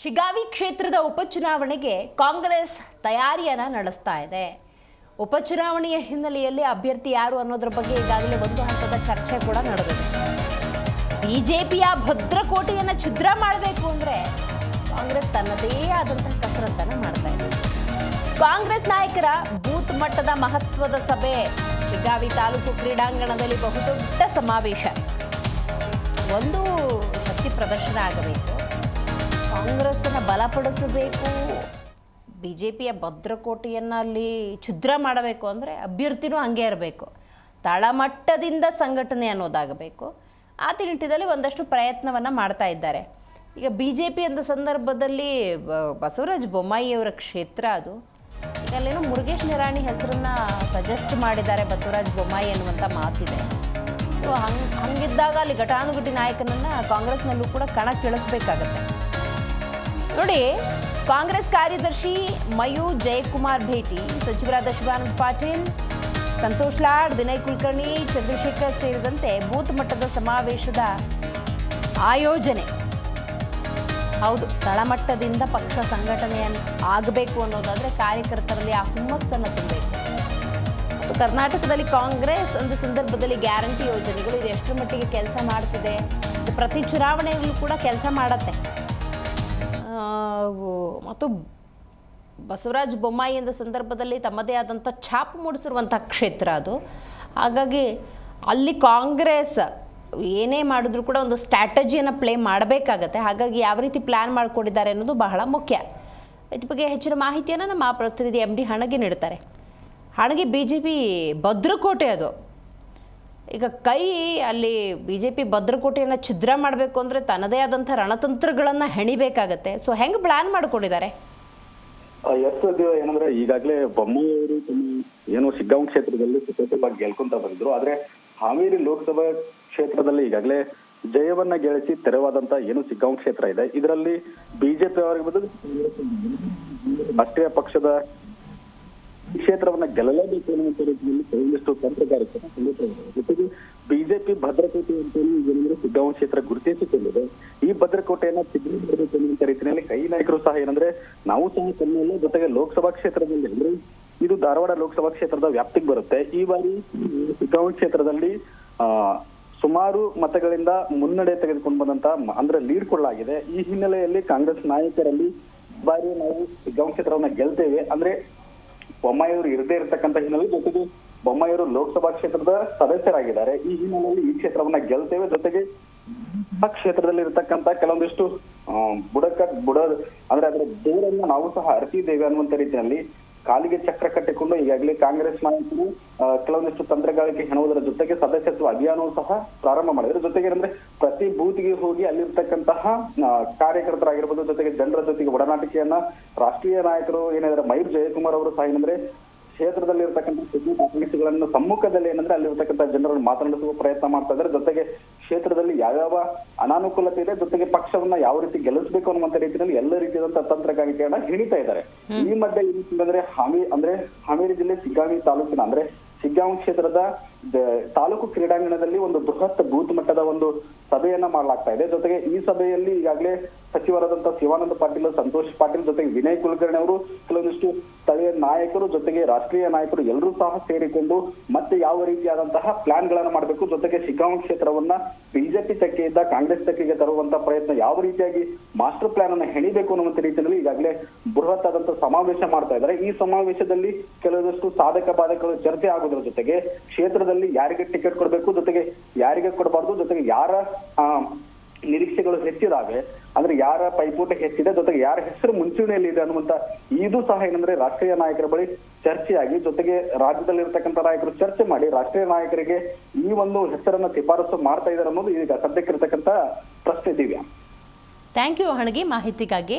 ಶಿಗಾವಿ ಕ್ಷೇತ್ರದ ಉಪಚುನಾವಣೆಗೆ ಕಾಂಗ್ರೆಸ್ ತಯಾರಿಯನ್ನು ನಡೆಸ್ತಾ ಇದೆ. ಉಪಚುನಾವಣೆಯ ಹಿನ್ನೆಲೆಯಲ್ಲಿ ಅಭ್ಯರ್ಥಿ ಯಾರು ಅನ್ನೋದ್ರ ಬಗ್ಗೆ ಈಗಾಗಲೇ ಒಂದು ಹಂತದ ಚರ್ಚೆ ಕೂಡ ನಡೆದಿದೆ. ಬಿಜೆಪಿಯ ಭದ್ರಕೋಟೆಯನ್ನು ಛಿದ್ರ ಮಾಡಬೇಕು ಅಂದರೆ ಕಾಂಗ್ರೆಸ್ ತನ್ನದೇ ಆದಂತಹ ಕಸರತ್ತನ್ನು ಮಾಡ್ತಾ ಇದೆ. ಕಾಂಗ್ರೆಸ್ ನಾಯಕರ ಬೂತ್ ಮಟ್ಟದ ಮಹತ್ವದ ಸಭೆ ಶಿಗಾವಿ ತಾಲೂಕು ಕ್ರೀಡಾಂಗಣದಲ್ಲಿ ಬಹುದೊಡ್ಡ ಸಮಾವೇಶ. ಒಂದು ಶಕ್ತಿ ಪ್ರದರ್ಶನ ಆಗಬೇಕು. ಕಾಂಗ್ರೆಸ್ಸನ್ನು ಬಲಪಡಿಸಬೇಕು. ಬಿ ಜೆ ಭದ್ರಕೋಟೆಯನ್ನು ಅಲ್ಲಿ ಛಿದ್ರ ಮಾಡಬೇಕು ಅಂದರೆ ಅಭ್ಯರ್ಥಿನೂ ಹಂಗೆ ಇರಬೇಕು. ತಳಮಟ್ಟದಿಂದ ಸಂಘಟನೆ ಅನ್ನೋದಾಗಬೇಕು. ಆ ನಿಟ್ಟಿನಲ್ಲಿ ಒಂದಷ್ಟು ಪ್ರಯತ್ನವನ್ನು ಮಾಡ್ತಾ ಇದ್ದಾರೆ. ಈಗ ಬಿ ಜೆ ಪಿ ಅಂದ ಸಂದರ್ಭದಲ್ಲಿ ಬಸವರಾಜ ಬೊಮ್ಮಾಯಿಯವರ ಕ್ಷೇತ್ರ ಅದು. ಈಗ ಅಲ್ಲೇನೋ ಮುರುಗೇಶ್ ನಿರಾಣಿ ಹೆಸರನ್ನ ಸಜೆಸ್ಟ್ ಮಾಡಿದ್ದಾರೆ ಬಸವರಾಜ ಬೊಮ್ಮಾಯಿ ಅನ್ನುವಂಥ ಮಾತಿದೆ. ಸೊ ಹಂಗೆ, ಹಂಗಿದ್ದಾಗ ಅಲ್ಲಿ ಘಟಾನುಘಟಿ ನಾಯಕನನ್ನು ಕಾಂಗ್ರೆಸ್ನಲ್ಲೂ ಕೂಡ ಕಣಕ್ಕಿಳಿಸ್ಬೇಕಾಗತ್ತೆ. ನೋಡಿ, ಕಾಂಗ್ರೆಸ್ ಕಾರ್ಯದರ್ಶಿ ಮಯು ಜಯಕುಮಾರ್ ಭೇಟಿ. ಸಚಿವರಾದ ಶಿವಾನಂದ ಪಾಟೀಲ್, ಸಂತೋಷ್ ಲಾಡ್ ವಿನಯ್ ಕುಲಕರ್ಣಿ, ಚಂದ್ರಶೇಖರ್ ಸೇರಿದಂತೆ ಬೂತ್ ಮಟ್ಟದ ಸಮಾವೇಶದ ಆಯೋಜನೆ. ಹೌದು, ತಳಮಟ್ಟದಿಂದ ಪಕ್ಷ ಸಂಘಟನೆ ಆಗಬೇಕು ಅನ್ನೋದಾದ್ರೆ ಕಾರ್ಯಕರ್ತರಲ್ಲಿ ಆ ಹುಮ್ಮಸ್ಸನ್ನು ತುಂಬಬೇಕು. ಮತ್ತು ಕರ್ನಾಟಕದಲ್ಲಿ ಕಾಂಗ್ರೆಸ್ ಒಂದು ಸಂದರ್ಭದಲ್ಲಿ ಗ್ಯಾರಂಟಿ ಯೋಜನೆಗಳು ಇದು. ಎಷ್ಟರ ಮಟ್ಟಿಗೆ ಕೆಲಸ ಮಾಡ್ತಿದೆ? ಪ್ರತಿ ಚುನಾವಣೆಯಲ್ಲೂ ಕೂಡ ಕೆಲಸ ಮಾಡತ್ತೆ. ಮತ್ತು ಬಸವರಾಜ ಬೊಮ್ಮಾಯಿ ಎಂದ ಸಂದರ್ಭದಲ್ಲಿ ತಮ್ಮದೇ ಆದಂಥ ಛಾಪು ಮೂಡಿಸಿರುವಂಥ ಕ್ಷೇತ್ರ ಅದು. ಹಾಗಾಗಿ ಅಲ್ಲಿ ಕಾಂಗ್ರೆಸ್ ಏನೇ ಮಾಡಿದ್ರು ಕೂಡ ಒಂದು ಸ್ಟ್ರಾಟಜಿಯನ್ನು ಪ್ಲೇ ಮಾಡಬೇಕಾಗತ್ತೆ. ಹಾಗಾಗಿ ಯಾವ ರೀತಿ ಪ್ಲ್ಯಾನ್ ಮಾಡಿಕೊಂಡಿದ್ದಾರೆ ಅನ್ನೋದು ಬಹಳ ಮುಖ್ಯ. ಇದ್ರ ಬಗ್ಗೆ ಹೆಚ್ಚಿನ ಮಾಹಿತಿಯನ್ನು ನಮ್ಮ ಪ್ರತಿನಿಧಿ ಎಂ ಡಿ ಹಣಗೆ ನೀಡ್ತಾರೆ ಹಣಗೆ, ಬಿ ಜೆ ಪಿ ಭದ್ರಕೋಟೆ ಅದು. ಈಗ ಕೈ ಅಲ್ಲಿ ಬಿ ಜೆ ಪಿ ಭದ್ರಕೋಟೆಯನ್ನು ಛಿದ್ರ ಮಾಡಬೇಕು ಅಂದರೆ ತನ್ನದೇ ಆದಂಥ ರಣತಂತ್ರಗಳನ್ನು ಹೆಣಿಬೇಕಾಗತ್ತೆ. ಸೊ ಹೆಂಗೆ ಪ್ಲ್ಯಾನ್ ಮಾಡ್ಕೊಂಡಿದ್ದಾರೆ? ಎಸ್ ಏನಂದ್ರೆ ಈಗಾಗಲೇ ಬೊಮ್ಮಾಯಿ ಅವರು ತಮ್ಮ ಏನು ಸಿಗ್ಗಾಂ ಕ್ಷೇತ್ರದಲ್ಲಿ ಸತತವಾಗಿ ಗೆಲ್ಕೊಂತ ಬಂದಿದ್ರು. ಆದ್ರೆ ಹಾವೇರಿ ಲೋಕಸಭಾ ಕ್ಷೇತ್ರದಲ್ಲಿ ಈಗಾಗಲೇ ಜಯವನ್ನ ಗೆಳಿಸಿ ತೆರವಾದಂತ ಏನು ಸಿಗ್ಗಾಂ ಕ್ಷೇತ್ರ ಇದೆ. ಇದರಲ್ಲಿ ಬಿಜೆಪಿ ಅವರಿಗೆ ರಾಷ್ಟ್ರೀಯ ಪಕ್ಷದ ಕ್ಷೇತ್ರವನ್ನ ಗೆಲ್ಲಲೇಬೇಕು ಅನ್ನುವಂತ ರೀತಿಯಲ್ಲಿ ಕೆಲವೊಂದಿಷ್ಟು ತಂತ್ರಗಾರಿಕೆ ಜೊತೆಗೆ ಬಿಜೆಪಿ ಭದ್ರಕೋಟೆ ಅಂತ ಹೇಳಿ ಏನಂದ್ರೆ ಸಿದ್ದಾವನ್ ಕ್ಷೇತ್ರ ಗುರುತಿಸಿಕೊಂಡಿದೆ. ಈ ಭದ್ರಕೋಟೆಯನ್ನ ಛಿದ್ರ ಮಾಡಬೇಕು ಅನ್ನುವಂತ ರೀತಿಯಲ್ಲಿ ಕೈ ನಾಯಕರು ಸಹ ಏನಂದ್ರೆ ನಾವು ಸಹ ತಮ್ಮಲ್ಲ ಜೊತೆಗೆ ಲೋಕಸಭಾ ಕ್ಷೇತ್ರದಲ್ಲಿ ಅಂದ್ರೆ ಇದು ಧಾರವಾಡ ಲೋಕಸಭಾ ಕ್ಷೇತ್ರದ ವ್ಯಾಪ್ತಿಗೆ ಬರುತ್ತೆ. ಈ ಬಾರಿ ಸಿಗ್ಗಾಂವ್ ಕ್ಷೇತ್ರದಲ್ಲಿ, ಆ, ಸುಮಾರು ಮತಗಳಿಂದ ಮುನ್ನಡೆ ತೆಗೆದುಕೊಂಡು ಬಂದಂತ ಅಂದ್ರೆ ಲೀಡ್ ಕೊಡಲಾಗಿದೆ. ಈ ಹಿನ್ನೆಲೆಯಲ್ಲಿ ಕಾಂಗ್ರೆಸ್ ನಾಯಕರಲ್ಲಿ ಬಾರಿ ನಾವು ಸಿಗ್ಗಾಂವ್ ಕ್ಷೇತ್ರವನ್ನ ಗೆಲ್ತೇವೆ. ಅಂದ್ರೆ ಬೊಮ್ಮಾಯಿಯವರು ಇರದೇ ಇರತಕ್ಕಂತ ಹಿನ್ನೆಲೆ ಜೊತೆಗೆ ಬೊಮ್ಮಾಯಿಯವರು ಲೋಕಸಭಾ ಕ್ಷೇತ್ರದ ಸದಸ್ಯರಾಗಿದ್ದಾರೆ. ಈ ಹಿನ್ನೆಲೆಯಲ್ಲಿ ಈ ಕ್ಷೇತ್ರವನ್ನ ಗೆಲ್ತೇವೆ. ಜೊತೆಗೆ ಆ ಕ್ಷೇತ್ರದಲ್ಲಿ ಇರತಕ್ಕಂತ ಕೆಲವೊಂದಿಷ್ಟು ಬುಡಕ ಬುಡ, ಅಂದ್ರೆ ಅದರ ದೇವರನ್ನ ನಾವು ಸಹ ಅರ್ತಿದ್ದೇವೆ ಅನ್ನುವಂತ ರೀತಿಯಲ್ಲಿ ಕಾಲಿಗೆ ಚಕ್ರ ಕಟ್ಟಿಕೊಂಡು, ಈಗಾಗಲೇ ಕಾಂಗ್ರೆಸ್ ನಾಯಕರು ಕೆಲವೊಂದಿಷ್ಟು ತಂತ್ರಗಾರಿಕೆ ಹೆಣುವುದರ ಜೊತೆಗೆ ಸದಸ್ಯತ್ವ ಅಭಿಯಾನವೂ ಸಹ ಪ್ರಾರಂಭ ಮಾಡಿದ್ರು. ಜೊತೆಗೆ ಏನಂದ್ರೆ, ಪ್ರತಿ ಬೂತ್ಗೆ ಹೋಗಿ ಅಲ್ಲಿರ್ತಕ್ಕಂತಹ ಕಾರ್ಯಕರ್ತರಾಗಿರ್ಬೋದು, ಜೊತೆಗೆ ಜನರ ಜೊತೆಗೆ ಒಡನಾಟಿಕೆಯನ್ನ ರಾಷ್ಟ್ರೀಯ ನಾಯಕರು ಏನಾದ್ರೆ ಮಯೂರ್ ಜಯಕುಮಾರ್ ಅವರು ಸಹ ಏನಂದ್ರೆ ಕ್ಷೇತ್ರದಲ್ಲಿ ಇರ್ತಕ್ಕಂಥ ಆಕಾಂಕ್ಷಿಗಳನ್ನು ಸಮ್ಮುಖದಲ್ಲಿ ಏನಂದ್ರೆ ಅಲ್ಲಿರ್ತಕ್ಕಂಥ ಜನರನ್ನು ಮಾತನಾಡಿಸುವ ಪ್ರಯತ್ನ ಮಾಡ್ತಾ ಇದ್ದಾರೆ. ಜೊತೆಗೆ ಕ್ಷೇತ್ರದಲ್ಲಿ ಯಾವ್ಯಾವ ಅನಾನುಕೂಲತೆ ಇದೆ ಜೊತೆಗೆ ಪಕ್ಷವನ್ನ ಯಾವ ರೀತಿ ಗೆಲ್ಲಿಸಬೇಕು ಅನ್ನುವಂತ ರೀತಿಯಲ್ಲಿ ಎಲ್ಲ ರೀತಿಯಾದಂತಹ ತಂತ್ರಗಾರಿಕೆಯನ್ನ ಹಿಡಿತಾ ಇದ್ದಾರೆ. ಈ ಮಧ್ಯೆ ಏನಂತಂದ್ರೆ ಹಾವೇರಿ ಅಂದ್ರೆ ಹಾವೇರಿ ಜಿಲ್ಲೆ ಸಿಗ್ಗಾವಿ ತಾಲೂಕಿನ ಅಂದ್ರೆ ಸಿಗ್ಗಾಂವ್ ಕ್ಷೇತ್ರದ ತಾಲೂಕು ಕ್ರೀಡಾಂಗಣದಲ್ಲಿ ಒಂದು ಬೃಹತ್ ಬೂತ್ ಮಟ್ಟದ ಒಂದು ಸಭೆಯನ್ನ ಮಾಡಲಾಗ್ತಾ ಇದೆ. ಜೊತೆಗೆ ಈ ಸಭೆಯಲ್ಲಿ ಈಗಾಗಲೇ ಸಚಿವರಾದಂತಹ ಶಿವಾನಂದ ಪಾಟೀಲ್, ಸಂತೋಷ್ ಪಾಟೀಲ್ ಜೊತೆಗೆ ವಿನಯ್ ಕುಲಕರ್ಣಿ ಅವರು, ಕೆಲವೊಂದಿಷ್ಟು ಸ್ಥಳೀಯ ನಾಯಕರು, ಜೊತೆಗೆ ರಾಷ್ಟ್ರೀಯ ನಾಯಕರು ಎಲ್ಲರೂ ಸಹ ಸೇರಿಕೊಂಡು ಮತ್ತೆ ಯಾವ ರೀತಿಯಾದಂತಹ ಪ್ಲಾನ್ ಗಳನ್ನ ಮಾಡಬೇಕು, ಜೊತೆಗೆ ಶಿಗ್ಗಾಂವ್ ಕ್ಷೇತ್ರವನ್ನ ಬಿಜೆಪಿ ತೆಕ್ಕೆಯಿಂದ ಕಾಂಗ್ರೆಸ್ ತೆಕ್ಕೆಗೆ ತರುವಂತ ಪ್ರಯತ್ನ ಯಾವ ರೀತಿಯಾಗಿ ಮಾಸ್ಟರ್ ಪ್ಲಾನ್ ಅನ್ನ ಹೆಣಿಬೇಕು ಅನ್ನುವಂತ ರೀತಿಯಲ್ಲಿ ಈಗಾಗಲೇ ಬೃಹತ್ ಆದಂತಹ ಸಮಾವೇಶ ಮಾಡ್ತಾ ಇದ್ದಾರೆ. ಈ ಸಮಾವೇಶದಲ್ಲಿ ಕೆಲವೊಂದಷ್ಟು ಸಾಧಕ ಬಾಧಕಗಳು ಚರ್ಚೆ ಆಗೋದ್ರ ಜೊತೆಗೆ ಕ್ಷೇತ್ರದಲ್ಲಿ ಯಾರಿಗೆ ಟಿಕೆಟ್ ಕೊಡಬೇಕು, ಜೊತೆಗೆ ಯಾರಿಗೆ ಕೊಡಬಾರ್ದು, ಜೊತೆಗೆ ಯಾರ ನಿರೀಕ್ಷೆಗಳು ಹೆಚ್ಚಿದಾವೆ, ಅಂದ್ರೆ ಯಾರ ಪೈಪೋಟಿ ಹೆಚ್ಚಿದೆ, ಜೊತೆಗೆ ಯಾರ ಹೆಸರು ಮುಂಚೂಣಿಯಲ್ಲಿ ಇದೆ ಅನ್ನುವಂತ ಇದು ಸಹ ಏನಂದ್ರೆ ರಾಷ್ಟ್ರೀಯ ನಾಯಕರ ಬಳಿ ಚರ್ಚೆಯಾಗಿ, ಜೊತೆಗೆ ರಾಜ್ಯದಲ್ಲಿ ಇರ್ತಕ್ಕಂಥ ನಾಯಕರು ಚರ್ಚೆ ಮಾಡಿ ರಾಷ್ಟ್ರೀಯ ನಾಯಕರಿಗೆ ಈ ಒಂದು ಹೆಸರನ್ನ ಶಿಫಾರಸು ಮಾಡ್ತಾ ಇದ್ದಾರೆ ಅನ್ನೋದು ಈಗ ಸದ್ಯಕ್ಕಿರ್ತಕ್ಕಂಥ ಪ್ರಶ್ನೆ ದಿವ್ಯಾ ಥ್ಯಾಂಕ್ ಯು ಹಣಗಿ ಮಾಹಿತಿಗಾಗಿ